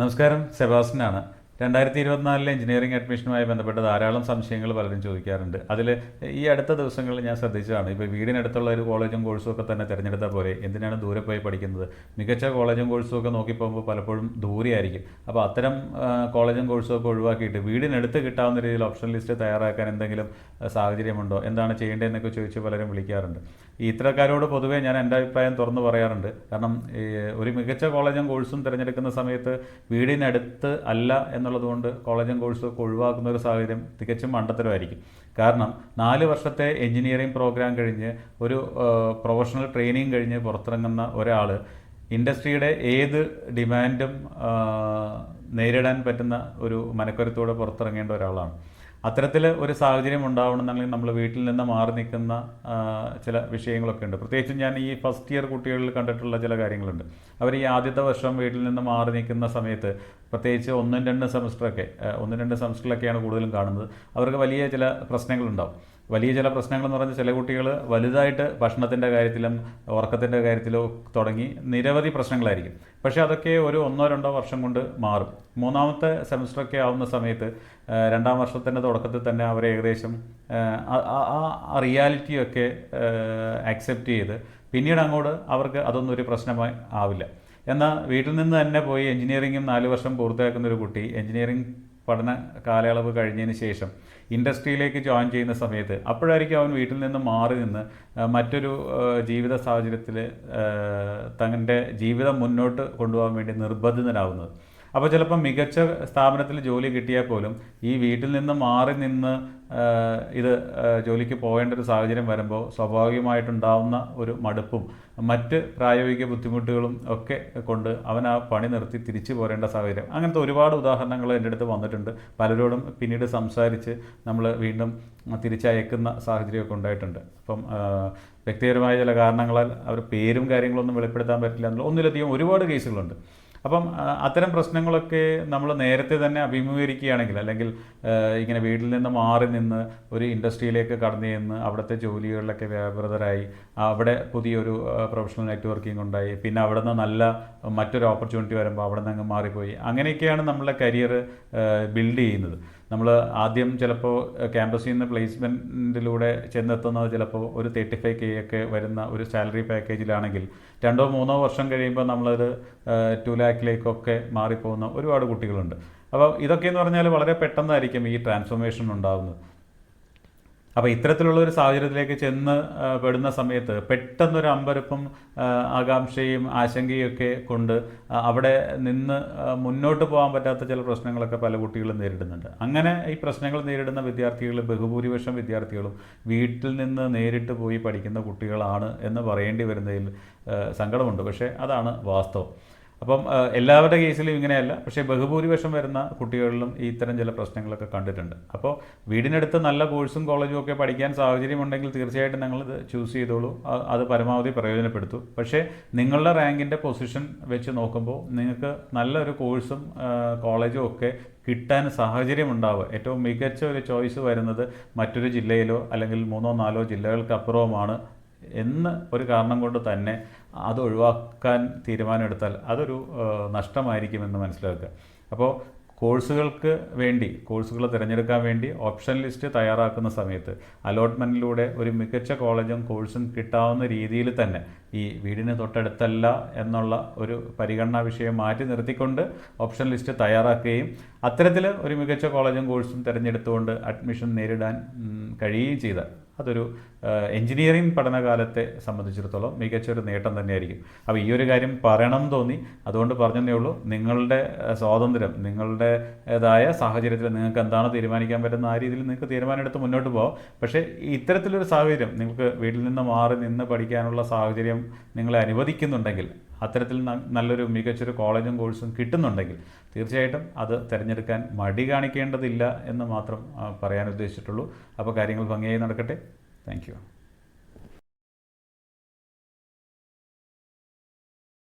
നമസ്കാരം സെബാസ്റ്റ്യനാണ്. രണ്ടായിരത്തി ഇരുപത്തിനാലിലെ എഞ്ചിനീയറിംഗ് അഡ്മിഷനുമായി ബന്ധപ്പെട്ട് ധാരാളം സംശയങ്ങൾ പലരും ചോദിക്കാറുണ്ട്. അതിൽ ഈ അടുത്ത ദിവസങ്ങളിൽ ഞാൻ ശ്രദ്ധിച്ചതാണ്. ഇപ്പോൾ വീടിനടുത്തുള്ള ഒരു കോളേജും കോഴ്സും ഒക്കെ തന്നെ തിരഞ്ഞെടുത്താൽ പോലെ എന്തിനാണ് ദൂരെ പോയി പഠിക്കുന്നത്? മികച്ച കോളേജും കോഴ്സും ഒക്കെ നോക്കിപ്പോകുമ്പോൾ പലപ്പോഴും ദൂരെയായിരിക്കും. അപ്പോൾ അത്തരം കോളേജും കോഴ്സും ഒക്കെ ഒഴിവാക്കിയിട്ട് വീടിനടുത്ത് കിട്ടാവുന്ന രീതിയിൽ ഓപ്ഷൻ ലിസ്റ്റ് തയ്യാറാക്കാൻ എന്തെങ്കിലും സാഹചര്യമുണ്ടോ? എന്താണ് ചെയ്യേണ്ടതെന്നൊക്കെ ചോദിച്ച് പലരും വിളിക്കാറുണ്ട്. ഈ ഇത്തരക്കാരോട് പൊതുവേ ഞാൻ എന്റെ അഭിപ്രായം തുറന്നു പറയാറുണ്ട്. കാരണം ഒരു മികച്ച കോളേജും കോഴ്സും തിരഞ്ഞെടുക്കുന്ന സമയത്ത് വീടിനടുത്ത് അല്ല എന്നുള്ളതുകൊണ്ട് കോളേജും കോഴ്സും ഒക്കെ ഒഴിവാക്കുന്ന ഒരു സാഹചര്യം തികച്ചും മണ്ടത്തരമായിരിക്കും. കാരണം നാല് വർഷത്തെ എഞ്ചിനീയറിംഗ് പ്രോഗ്രാം കഴിഞ്ഞ് ഒരു പ്രൊഫഷണൽ ട്രെയിനിങ് കഴിഞ്ഞ് പുറത്തിറങ്ങുന്ന ഒരാൾ ഇൻഡസ്ട്രിയുടെ ഏത് ഡിമാൻഡും നേരിടാൻ പറ്റുന്ന ഒരു മനക്കരുത്തോടെ പുറത്തിറങ്ങേണ്ട ഒരാളാണ്. അത്തരത്തിൽ ഒരു സാഹചര്യം ഉണ്ടാവണമെന്നുണ്ടെങ്കിൽ നമ്മൾ വീട്ടിൽ നിന്ന് മാറി നിൽക്കുന്ന ചില വിഷയങ്ങളൊക്കെ ഉണ്ട്. പ്രത്യേകിച്ചും ഞാൻ ഈ ഫസ്റ്റ് ഇയർ കുട്ടികളിൽ കണ്ടിട്ടുള്ള ചില കാര്യങ്ങളുണ്ട്. അവർ ഈ ആദ്യത്തെ വർഷം വീട്ടിൽ നിന്ന് മാറി നിൽക്കുന്ന സമയത്ത് പ്രത്യേകിച്ച് ഒന്നും രണ്ട് സെമസ്റ്ററൊക്കെ ഒന്നും രണ്ട് സെമസ്റ്ററിലൊക്കെയാണ് കൂടുതലും കാണുന്നത്. അവർക്ക് വലിയ ചില പ്രശ്നങ്ങളുണ്ടാവും. വലിയ ചില പ്രശ്നങ്ങൾ എന്ന് പറഞ്ഞാൽ ചില കുട്ടികൾ വലുതായിട്ട് ഭക്ഷണത്തിന്റെ കാര്യത്തിലും ഉറക്കത്തിന്റെ കാര്യത്തിലോ തുടങ്ങി നിരവധി പ്രശ്നങ്ങളായിരിക്കും. പക്ഷേ അതൊക്കെ ഒരു ഒന്നോ രണ്ടോ വർഷം കൊണ്ട് മാറും. മൂന്നാമത്തെ സെമസ്റ്ററൊക്കെ ആവുന്ന സമയത്ത് രണ്ടാം വർഷത്തിന്റെ തുടക്കത്തിൽ തന്നെ അവർ ഏകദേശം ആ, റിയാലിറ്റിയൊക്കെ അക്സെപ്റ്റ് ചെയ്ത് പിന്നീട് അങ്ങോട്ട് അവർക്ക് അതൊന്നും ഒരു പ്രശ്നമായി ആവില്ല. എന്നാൽ വീട്ടിൽ നിന്ന് തന്നെ പോയി എഞ്ചിനീയറിംഗും നാല് വർഷം പൂർത്തിയാക്കുന്ന ഒരു കുട്ടി എഞ്ചിനീയറിംഗ് പഠന കാലയളവ് കഴിഞ്ഞതിന് ശേഷം ഇൻഡസ്ട്രിയിലേക്ക് ജോയിൻ ചെയ്യുന്ന സമയത്ത് അപ്പോഴായിരിക്കും അവൻ വീട്ടിൽ നിന്ന് മാറി നിന്ന് മറ്റൊരു ജീവിത സാഹചര്യത്തിൽ തന്റെ ജീവിതം മുന്നോട്ട് കൊണ്ടുപോകാൻ വേണ്ടി നിർബന്ധിതനാവുന്നത്. അപ്പോൾ ചിലപ്പോൾ മികച്ച സ്ഥാപനത്തിൽ ജോലി കിട്ടിയാൽ പോലും ഈ വീട്ടിൽ നിന്ന് മാറി നിന്ന് ഇത് ജോലിക്ക് പോകേണ്ട ഒരു സാഹചര്യം വരുമ്പോൾ സ്വാഭാവികമായിട്ടുണ്ടാവുന്ന ഒരു മടുപ്പും മറ്റ് പ്രായോഗിക ബുദ്ധിമുട്ടുകളും ഒക്കെ കൊണ്ട് അവൻ ആ പണി നിർത്തി തിരിച്ചു പോരേണ്ട സാഹചര്യം. അങ്ങനത്തെ ഒരുപാട് ഉദാഹരണങ്ങൾ എന്റെ അടുത്ത് വന്നിട്ടുണ്ട്. പലരോടും പിന്നീട് സംസാരിച്ച് നമ്മൾ വീണ്ടും തിരിച്ചയക്കുന്ന സാഹചര്യമൊക്കെ ഉണ്ടായിട്ടുണ്ട്. അപ്പം വ്യക്തിപരമായ ചില കാരണങ്ങളാൽ അവർ പേരും കാര്യങ്ങളൊന്നും വെളിപ്പെടുത്താൻ പറ്റില്ല എന്നുള്ള ഒന്നിലധികം ഒരുപാട് കേസുകളുണ്ട്. അപ്പം അത്തരം പ്രശ്നങ്ങളൊക്കെ നമ്മൾ നേരത്തെ തന്നെ അഭിമുഖീകരിക്കുകയാണെങ്കിൽ അല്ലെങ്കിൽ ഇങ്ങനെ വീട്ടിൽ നിന്ന് മാറി നിന്ന് ഒരു ഇൻഡസ്ട്രിയിലേക്ക് കടന്നു ചെന്ന് അവിടുത്തെ ജോലികളിലൊക്കെ വ്യാപൃതരായി അവിടെ പുതിയൊരു പ്രൊഫഷണൽ നെറ്റ്വർക്കിംഗ് ഉണ്ടായി പിന്നെ അവിടെ നിന്ന് നല്ല മറ്റൊരു ഓപ്പർച്യൂണിറ്റി വരുമ്പോൾ അവിടെ നിന്ന് അങ്ങ് മാറിപ്പോയി. അങ്ങനെയൊക്കെയാണ് നമ്മളെ കരിയർ ബിൽഡ് ചെയ്യുന്നത്. നമ്മൾ ആദ്യം ചിലപ്പോൾ ക്യാമ്പസിൽ നിന്ന് പ്ലേസ്മെന്റിലൂടെ ചെന്നെത്തുന്നത് ചിലപ്പോൾ ഒരു തേർട്ടി ഫൈവ് കെ ഒക്കെ വരുന്ന ഒരു സാലറി പാക്കേജിലാണെങ്കിൽ രണ്ടോ മൂന്നോ വർഷം കഴിയുമ്പോൾ നമ്മളത് ടു ലാക്കിലേക്കൊക്കെ മാറിപ്പോകുന്ന ഒരുപാട് കുട്ടികളുണ്ട്. അപ്പോൾ ഇതൊക്കെ എന്ന് പറഞ്ഞാൽ വളരെ പെട്ടെന്നായിരിക്കും ഈ ട്രാൻസ്ഫോർമേഷൻ ഉണ്ടാകുന്നത് അപ്പോൾ ഇത്തരത്തിലുള്ള ഒരു സാഹചര്യത്തിലേക്ക് ചെന്ന് പെടുന്ന സമയത്ത് പെട്ടെന്നൊരു അമ്പരപ്പും ആകാംക്ഷയും ആശങ്കയും ഒക്കെ കൊണ്ട് അവിടെ നിന്ന് മുന്നോട്ട് പോകാൻ പറ്റാത്ത ചില പ്രശ്നങ്ങളൊക്കെ പല കുട്ടികളും നേരിടുന്നുണ്ട്. അങ്ങനെ ഈ പ്രശ്നങ്ങൾ നേരിടുന്ന വിദ്യാർത്ഥികൾ ബഹുഭൂരിപക്ഷം വിദ്യാർത്ഥികളും വീട്ടിൽ നിന്ന് നേരിട്ട് പോയി പഠിക്കുന്ന കുട്ടികളാണ് എന്ന് പറയേണ്ടി വരുന്നതിൽ സങ്കടമുണ്ട്. പക്ഷേ അതാണ് വാസ്തവം. അപ്പം എല്ലാവരുടെ കേസിലും ഇങ്ങനെയല്ല. പക്ഷേ ബഹുഭൂരിപക്ഷം വരുന്ന കുട്ടികളിലും ഈ ഇത്തരം ചില പ്രശ്നങ്ങളൊക്കെ കണ്ടിട്ടുണ്ട്. അപ്പോൾ വീടിനടുത്ത് നല്ല കോഴ്സും കോളേജും ഒക്കെ പഠിക്കാൻ സാഹചര്യമുണ്ടെങ്കിൽ തീർച്ചയായിട്ടും നിങ്ങളിത് ചൂസ് ചെയ്തോളൂ. അത് പരമാവധി പ്രയോജനപ്പെടുത്തും. പക്ഷേ നിങ്ങളുടെ റാങ്കിന്റെ പൊസിഷൻ വെച്ച് നോക്കുമ്പോൾ നിങ്ങൾക്ക് നല്ലൊരു കോഴ്സും കോളേജും ഒക്കെ കിട്ടാൻ സാഹചര്യം ഉണ്ടാവുക ഏറ്റവും മികച്ച ഒരു ചോയ്സ് വരുന്നത് മറ്റൊരു ജില്ലയിലോ അല്ലെങ്കിൽ മൂന്നോ നാലോ ജില്ലകൾക്കപ്പുറവുമാണ് എന്ന് ഒരു കാരണം കൊണ്ട് തന്നെ അത് ഒഴിവാക്കാൻ തീരുമാനമെടുത്താൽ അതൊരു നഷ്ടമായിരിക്കുമെന്ന് മനസ്സിലാക്കുക. അപ്പോൾ കോഴ്സുകൾക്ക് വേണ്ടി കോഴ്സുകൾ തിരഞ്ഞെടുക്കാൻ വേണ്ടി ഓപ്ഷൻ ലിസ്റ്റ് തയ്യാറാക്കുന്ന സമയത്ത് അലോട്ട്മെന്റിലൂടെ ഒരു മികച്ച കോളേജും കോഴ്സും കിട്ടാവുന്ന രീതിയിൽ തന്നെ ഈ വീടിന് തൊട്ടടുത്തല്ല എന്നുള്ള ഒരു പരിഗണനാ വിഷയം മാറ്റി നിർത്തിക്കൊണ്ട് ഓപ്ഷൻ ലിസ്റ്റ് തയ്യാറാക്കുകയും അത്തരത്തിൽ ഒരു മികച്ച കോളേജും കോഴ്സും തിരഞ്ഞെടുത്തുകൊണ്ട് അഡ്മിഷൻ നേരിടാൻ കഴിയുകയും ചെയ്താൽ അതൊരു എഞ്ചിനീയറിംഗ് പഠനകാലത്തെ സംബന്ധിച്ചിടത്തോളം മികച്ചൊരു നേട്ടം തന്നെയായിരിക്കും. അപ്പോൾ ഈ ഒരു കാര്യം പറയണം തോന്നി. അതുകൊണ്ട് പറഞ്ഞതേ ഉള്ളൂ നിങ്ങളുടെ സ്വാതന്ത്ര്യം നിങ്ങളുടേതായ സാഹചര്യത്തിൽ നിങ്ങൾക്ക് എന്താണ് തീരുമാനിക്കാൻ പറ്റുന്ന ആ രീതിയിൽ നിങ്ങൾക്ക് തീരുമാനമെടുത്ത് മുന്നോട്ട് പോകാം പക്ഷേ ഇത്തരത്തിലൊരു സാഹചര്യം നിങ്ങൾക്ക് വീട്ടിൽ നിന്ന് മാറി നിന്ന് പഠിക്കാനുള്ള സാഹചര്യം നിങ്ങളെ അനുവദിക്കുന്നുണ്ടെങ്കിൽ അത്തരത്തിൽ നല്ലൊരു മികച്ചൊരു കോളേജും കോഴ്സും കിട്ടുന്നുണ്ടെങ്കിൽ തീർച്ചയായിട്ടും അത് തിരഞ്ഞെടുക്കാൻ മടി കാണിക്കേണ്ടതില്ല എന്ന് മാത്രം പറയാൻ ഉദ്ദേശിച്ചിട്ടുള്ളൂ. അപ്പോൾ കാര്യങ്ങൾ ഭംഗിയായി നടക്കട്ടെ. താങ്ക്